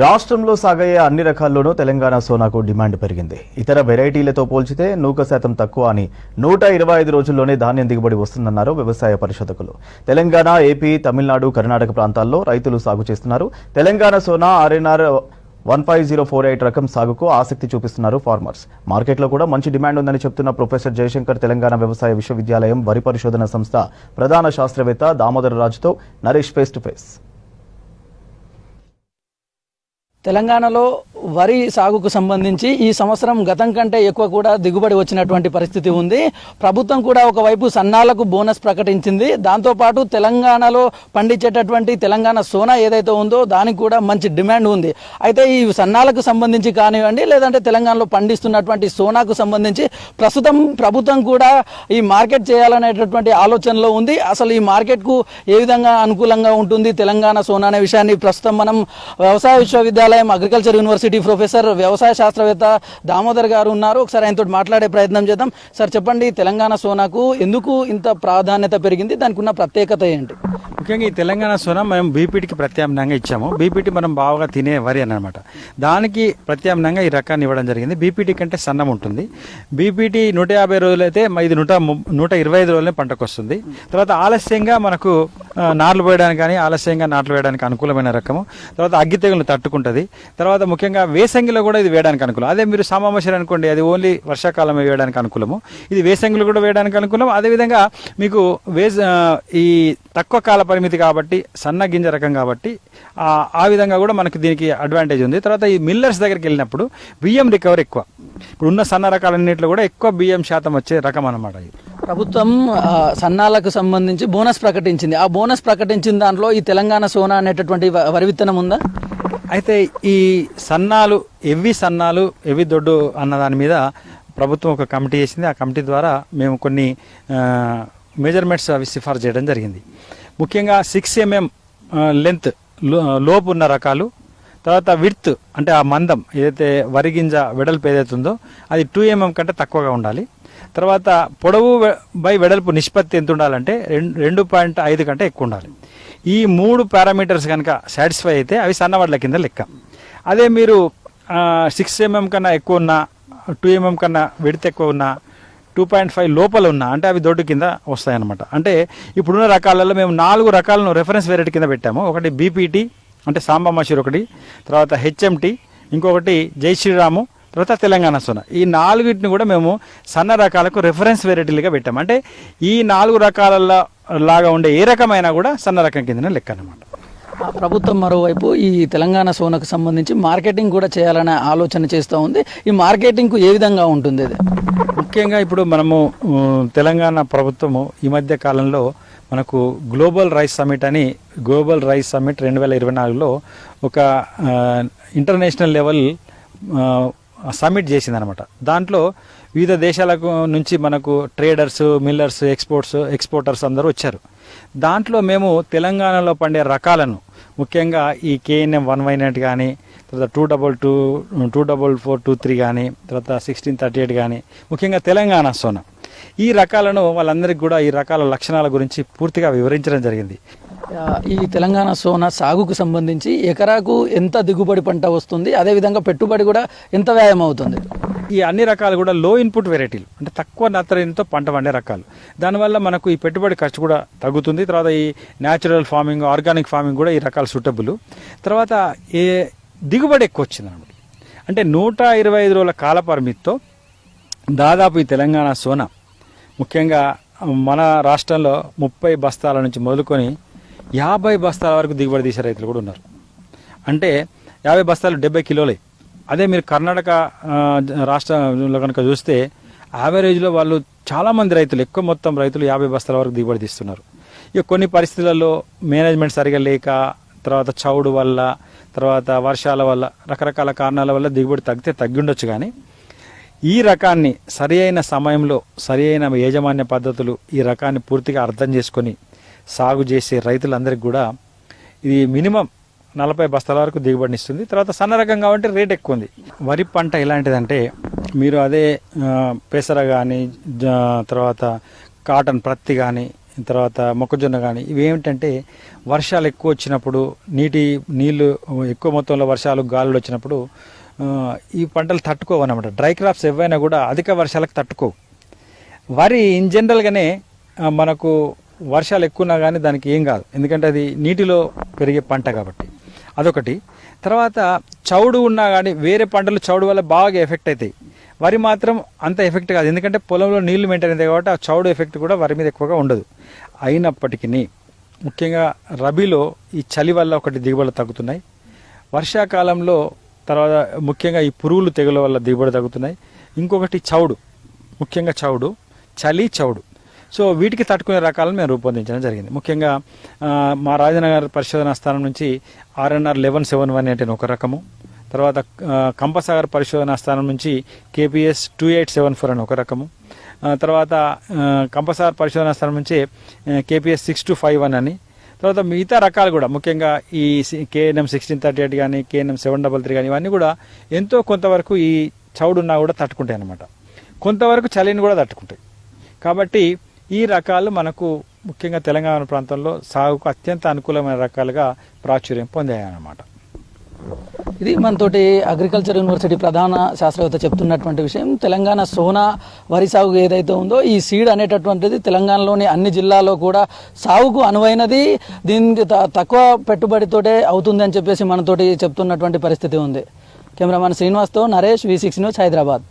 రాష్ట్రంలో సాగయ్యే అన్ని రకాల్లోనూ తెలంగాణ సోనాకు డిమాండ్ పెరిగింది. ఇతర వెరైటీలతో పోల్చితే నూక శాతం తక్కువ అని నూట ఇరవై ఐదు రోజుల్లోనే ధాన్యం దిగుబడి వస్తుందన్నారు వ్యవసాయ పరిశోధకులు. తెలంగాణ ఏపీ తమిళనాడు కర్ణాటక ప్రాంతాల్లో రైతులు సాగు చేస్తున్నారు. Telangana Sona RNR one five zero four eight రకం సాగుకు ఆసక్తి చూపిస్తున్నారు ఫార్మర్స్. మార్కెట్లో కూడా మంచి డిమాండ్ ఉందని చెప్తున్న ప్రొఫెసర్ జయశంకర్ తెలంగాణ వ్యవసాయ విశ్వవిద్యాలయం వరి పరిశోధన సంస్థ ప్రధాన శాస్త్రవేత్త దామోదర రాజుతో నరేష్ ఫేస్ టు ఫేస్. తెలంగాణలో వరి సాగుకు సంబంధించి ఈ సంవత్సరం గతం కంటే ఎక్కువ కూడా దిగుబడి వచ్చినటువంటి పరిస్థితి ఉంది. ప్రభుత్వం కూడా ఒకవైపు సన్నాలకు బోనస్ ప్రకటించింది. దాంతోపాటు తెలంగాణలో పండించేటటువంటి తెలంగాణ సోనా ఏదైతే ఉందో దానికి కూడా మంచి డిమాండ్ ఉంది. అయితే ఈ సన్నాలకు సంబంధించి కానివ్వండి లేదంటే తెలంగాణలో పండిస్తున్నటువంటి సోనాకు సంబంధించి ప్రస్తుతం ప్రభుత్వం కూడా ఈ మార్కెట్ చేయాలనేటటువంటి ఆలోచనలో ఉంది. అసలు ఈ మార్కెట్కు ఏ విధంగా అనుకూలంగా ఉంటుంది తెలంగాణ సోనా అనే విషయాన్ని ప్రస్తుతం మనం వ్యవసాయ విశ్వవిద్యాలయం అగ్రికల్చర్ యూనివర్సిటీ ప్రొఫెసర్ వ్యవసాయ శాస్త్రవేత్త దామోదర్ గారు ఉన్నారు. ఒకసారి ఆయనతో మాట్లాడే ప్రయత్నం చేద్దాం. సార్ చెప్పండి తెలంగాణ సోనాకు ఎందుకు ఇంత ప్రాధాన్యత పెరిగింది? దానికి ఉన్న ప్రత్యేకత ఏంటి? ముఖ్యంగా ఈ తెలంగాణ సోనా మనం బీపీటీకి ప్రత్యామ్నాయంగా ఇచ్చాము. బీపీటీ మనం బాగా తినే వరి అనమాట. దానికి ప్రత్యామ్నాయంగా ఈ రకాన్ని ఇవ్వడం జరిగింది. బీపీటీ కంటే సన్నం ఉంటుంది. బీపీటీ నూట యాభై రోజులు అయితే ఇది నూట నూట ఇరవై ఐదు రోజులనే పంటకు వస్తుంది తర్వాత ఆలస్యంగా మనకు నాట్లు పోయడానికి కానీ ఆలస్యంగా నాట్లు వేయడానికి అనుకూలమైన రకము. తర్వాత అగ్గి తెగులు తట్టుకుంటుంది. తర్వాత ముఖ్యంగా వేసంగిలో కూడా ఇది వేయడానికి అనుకూలం. అదే మీరు సామామశరి అనుకోండి అది ఓన్లీ వర్షాకాలం వేయడానికి అనుకూలము. ఇది వేసంగిలో కూడా వేయడానికి అనుకూలం. అదేవిధంగా మీకు వేస ఈ తక్కువ కాల పరిమితి కాబట్టి సన్న గింజ రకం కాబట్టి ఆ విధంగా కూడా మనకి దీనికి అడ్వాంటేజ్ ఉంది. తర్వాత ఈ మిల్లర్స్ దగ్గరికి వెళ్ళినప్పుడు బియ్యం రికవరీ ఎక్కువ. ఇప్పుడు ఉన్న సన్న రకాలన్నింటిలో కూడా ఎక్కువ బియ్యం శాతం వచ్చే రకం అన్నమాట ఇది. ప్రభుత్వం సన్నాలకు సంబంధించి బోనస్ ప్రకటించింది. ఆ బోనస్ ప్రకటించిన దాంట్లో ఈ తెలంగాణ సోనా అనేటటువంటి వరి విత్తనం ఉందా? అయితే ఈ సన్నాలు ఎవి సన్నాలు ఎవి దొడ్డు అన్న దాని మీద ప్రభుత్వం ఒక కమిటీ చేసింది ఆ కమిటీ ద్వారా మేము కొన్ని మెజర్మెంట్స్ అవి సిఫార్సు చేయడం జరిగింది. ముఖ్యంగా సిక్స్ ఎంఎం లెంత్ లోపు ఉన్న రకాలు తర్వాత విడ్త్ అంటే ఆ మందం ఏదైతే వరి గింజ వెడల్పు ఏదైతే ఉందో అది టూ ఎంఎం కంటే తక్కువగా ఉండాలి. తర్వాత పొడవు బై వెడల్పు నిష్పత్తి ఎంత ఉండాలంటే రెండు రెండు పాయింట్ ఐదు కంటే ఎక్కువ ఉండాలి. ఈ మూడు పారామీటర్స్ కనుక సాటిస్ఫై అయితే అవి సన్నవడ్ల కింద లెక్క. అదే మీరు సిక్స్ ఎంఎం కన్నా ఎక్కువ ఉన్నా టూ ఎంఎం కన్నా విడత ఎక్కువ ఉన్నా టూ పాయింట్ ఫైవ్ లోపల ఉన్నా అంటే అవి దొడ్డు కింద వస్తాయన్నమాట. అంటే ఇప్పుడున్న రకాలలో మేము నాలుగు రకాలను రెఫరెన్స్ వెరైటీ కింద పెట్టాము. ఒకటి బీపీటీ అంటే సాంబా మషూర్ ఒకటి తర్వాత హెచ్ఎంటి ఇంకొకటి జై శ్రీరాము తర్వాత తెలంగాణ సోన. ఈ నాలుగిటిని కూడా మేము సన్న రకాలకు రెఫరెన్స్ వెరైటీలుగా పెట్టాము. అంటే ఈ నాలుగు రకాలలో లాగా ఉండే ఏ రకమైనా కూడా సన్న రకం కిందనే లెక్క అన్నమాట. ఆ ప్రభుత్వం మరోవైపు ఈ తెలంగాణ సోనాకు సంబంధించి మార్కెటింగ్ కూడా చేయాలనే ఆలోచన చేస్తూ ఉంది. ఈ మార్కెటింగ్కు ఏ విధంగా ఉంటుంది ఇది? ముఖ్యంగా ఇప్పుడు మనము తెలంగాణ ప్రభుత్వము ఈ మధ్య కాలంలో మనకు గ్లోబల్ రైస్ సమిట్ అని గ్లోబల్ రైస్ సమిట్ రెండు వేల ఇరవై నాలుగులో ఒక ఇంటర్నేషనల్ లెవెల్ సమిట్ చేసిందనమాట దాంట్లో వివిధ దేశాలకు నుంచి మనకు ట్రేడర్స్ మిల్లర్స్ ఎక్స్పోర్ట్స్ ఎక్స్పోర్టర్స్ అందరూ వచ్చారు. దాంట్లో మేము తెలంగాణలో పండే రకాలను ముఖ్యంగా ఈ కేఎన్ఎం వన్ వై నైట్ కానీ తర్వాత two double two two double four two three కానీ తర్వాత సిక్స్టీన్ థర్టీ ఎయిట్ కానీ ముఖ్యంగా తెలంగాణ సోనా. ఈ రకాలను వాళ్ళందరికీ కూడా ఈ రకాల లక్షణాల గురించి పూర్తిగా వివరించడం జరిగింది. ఈ తెలంగాణ సోనా సాగుకు సంబంధించి ఎకరాకు ఎంత దిగుబడి పంట వస్తుంది? అదేవిధంగా పెట్టుబడి కూడా ఎంత వ్యాయామం అవుతుంది? ఈ అన్ని రకాలు కూడా లో ఇన్పుట్ వెరైటీలు అంటే తక్కువ నత్రజనితో పంట పండే రకాలు. దానివల్ల మనకు ఈ పెట్టుబడి ఖర్చు కూడా తగ్గుతుంది. తర్వాత ఈ న్యాచురల్ ఫార్మింగ్ ఆర్గానిక్ ఫార్మింగ్ కూడా ఈ రకాలు సూటబుల్ తర్వాత ఏ దిగుబడి ఎక్కువ వచ్చింది అనమాట అంటే నూట ఇరవై ఐదు రోజుల కాల పరిమితితో దాదాపు ఈ తెలంగాణ సోనా ముఖ్యంగా మన రాష్ట్రంలో ముప్పై బస్తాల నుంచి మొదలుకొని యాభై బస్తాల వరకు దిగుబడి తీసే రైతులు కూడా ఉన్నారు. అంటే యాభై బస్తాలు డెబ్బై కిలోలే. అదే మీరు కర్ణాటక రాష్ట్రంలో కనుక చూస్తే యావరేజ్లో వాళ్ళు చాలామంది రైతులు ఎక్కువ మొత్తం రైతులు యాభై బస్తాల వరకు దిగుబడి తీస్తున్నారు. ఇక కొన్ని పరిస్థితులలో మేనేజ్మెంట్ సరిగా లేక తర్వాత చౌడు వల్ల తర్వాత వర్షాల వల్ల రకరకాల కారణాల వల్ల దిగుబడి తగ్గితే తగ్గి ఉండొచ్చు కానీ ఈ రకాన్ని సరి అయిన సమయంలో సరి అయిన యాజమాన్య పద్ధతులు ఈ రకాన్ని పూర్తిగా అర్థం చేసుకొని సాగు చేసే రైతులందరికీ కూడా ఇది మినిమం నలభై బస్తాల వరకు దిగుబడిని ఇస్తుంది. తర్వాత సన్న రకం కాబట్టి రేట్ ఎక్కువ ఉంది. వరి పంట ఎలాంటిదంటే మీరు అదే పెసర కానీ తర్వాత కాటన్ ప్రత్తి కానీ తర్వాత మొక్కజొన్న కానీ ఇవి ఏమిటంటే వర్షాలు ఎక్కువ వచ్చినప్పుడు నీటి నీళ్ళు ఎక్కువ మొత్తంలో వర్షాలు గాలులు వచ్చినప్పుడు ఈ పంటలు తట్టుకోవు అనమాట డ్రై క్రాప్స్ ఏవైనా కూడా అధిక వర్షాలకు తట్టుకోవు. వరి ఇన్ జనరల్గానే మనకు వర్షాలు ఎక్కువ ఉన్నా కానీ దానికి ఏం కాదు. ఎందుకంటే అది నీటిలో పెరిగే పంట కాబట్టి. అదొకటి. తర్వాత చౌడు ఉన్నా కానీ వేరే పంటలు చౌడు వల్ల బాగా ఎఫెక్ట్ అవుతాయి వరి మాత్రం అంత ఎఫెక్ట్ కాదు. ఎందుకంటే పొలంలో నీళ్ళు మెయింటైన్ అవుతాయి కాబట్టి ఆ చౌడు ఎఫెక్ట్ కూడా వరి మీద ఎక్కువగా ఉండదు. అయినప్పటికీ ముఖ్యంగా రబీలో ఈ చలి వల్ల ఒకటి దిగుబడులు తగ్గుతున్నాయి. వర్షాకాలంలో తర్వాత ముఖ్యంగా ఈ పురుగులు తెగుల వల్ల దిగుబడి తగ్గుతున్నాయి. ఇంకొకటి చౌడు. ముఖ్యంగా చౌడు. చలి చౌడు. సో వీటికి తట్టుకునే రకాలను మేము రూపొందించడం జరిగింది. ముఖ్యంగా మా రాజనగర్ పరిశోధనా స్థానం నుంచి ఆర్ఎన్ఆర్ లెవెన్ సెవెన్ వన్ అంటే ఒక రకము. తర్వాత కంపసాగర్ పరిశోధనా స్థానం నుంచి KPS two eight seven four అని ఒక రకము. తర్వాత కంపసాగర్ పరిశోధనా స్థానం నుంచి KPS six two five one అని. తర్వాత మిగతా రకాలు కూడా ముఖ్యంగా ఈ కేఎన్ఎం సిక్స్టీన్ థర్టీ ఎయిట్ కానీ కేఎన్ఎం సెవెన్ డబల్ త్రీ కానీ ఇవన్నీ కూడా ఎంతో కొంతవరకు ఈ చౌడున్నా కూడా తట్టుకుంటాయి అనమాట కొంతవరకు చలిని కూడా తట్టుకుంటాయి. కాబట్టి ఈ రకాలు మనకు ముఖ్యంగా తెలంగాణ ప్రాంతంలో సాగుకు అత్యంత అనుకూలమైన రకాలుగా ప్రాచుర్యం పొందాయి అన్నమాట ఇది మనతోటి అగ్రికల్చర్ యూనివర్సిటీ ప్రధాన శాస్త్రవేత్త చెప్తున్నటువంటి విషయం. తెలంగాణ సోనా వరి సాగు ఏదైతే ఉందో ఈ సీడ్ అనేటటువంటిది తెలంగాణలోని అన్ని జిల్లాలో కూడా సాగుకు అనువైనది. దీనికి త- తక్కువ పెట్టుబడితోటే అవుతుంది అని చెప్పేసి మనతోటి చెప్తున్నటువంటి పరిస్థితి ఉంది. Cameraman శ్రీనివాస్తో Naresh V six news Hyderabad.